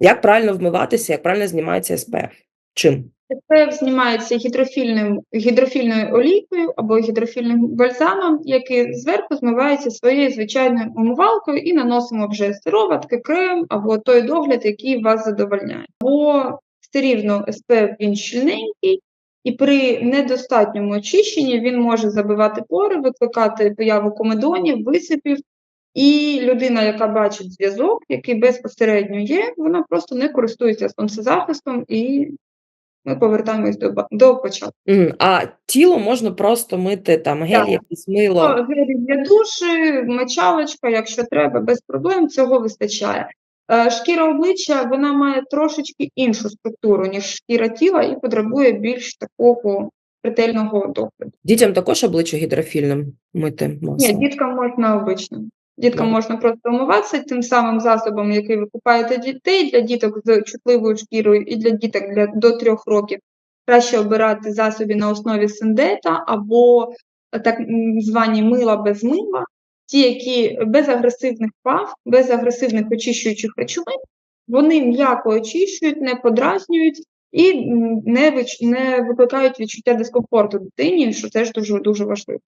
Як правильно вмиватися, як правильно знімається СПФ? Чим? СПФ знімається гідрофільним, гідрофільною олійкою або гідрофільним бальзамом, який зверху змивається своєю звичайною умивалкою і наносимо вже сироватки, крем або той догляд, який вас задовольняє. Бо все рівно СПФ він щільненький, і при недостатньому очищенні він може забивати пори, викликати появу комедонів, висипів. І людина, яка бачить зв'язок, який безпосередньо є, вона просто не користується сонцезахистом, і ми повертаємось до, до початку. М, А тіло можна просто мити там гель, Так. якийсь мило. Ну, гелі для душі, мочалочка, якщо треба, без проблем, цього вистачає. Е, Шкіра обличчя вона має трошечки іншу структуру, ніж шкіра тіла, і потребує більш такого ретельного догляду. Дітям також обличчя гідрофільним мити Ні, маслом. діткам можна обично. Діткам можна просто вмиватися тим самим засобом, який ви купуєте дітей для діток з чутливою шкірою і для діток для до трьох років. Краще обирати засоби на основі синдета або е, так звані мила без мила, ті, які без агресивних пав, без агресивних очищуючих речовин, вони м'яко очищують, не подразнюють і не, не викликають відчуття дискомфорту дитині, що теж дуже дуже важливо.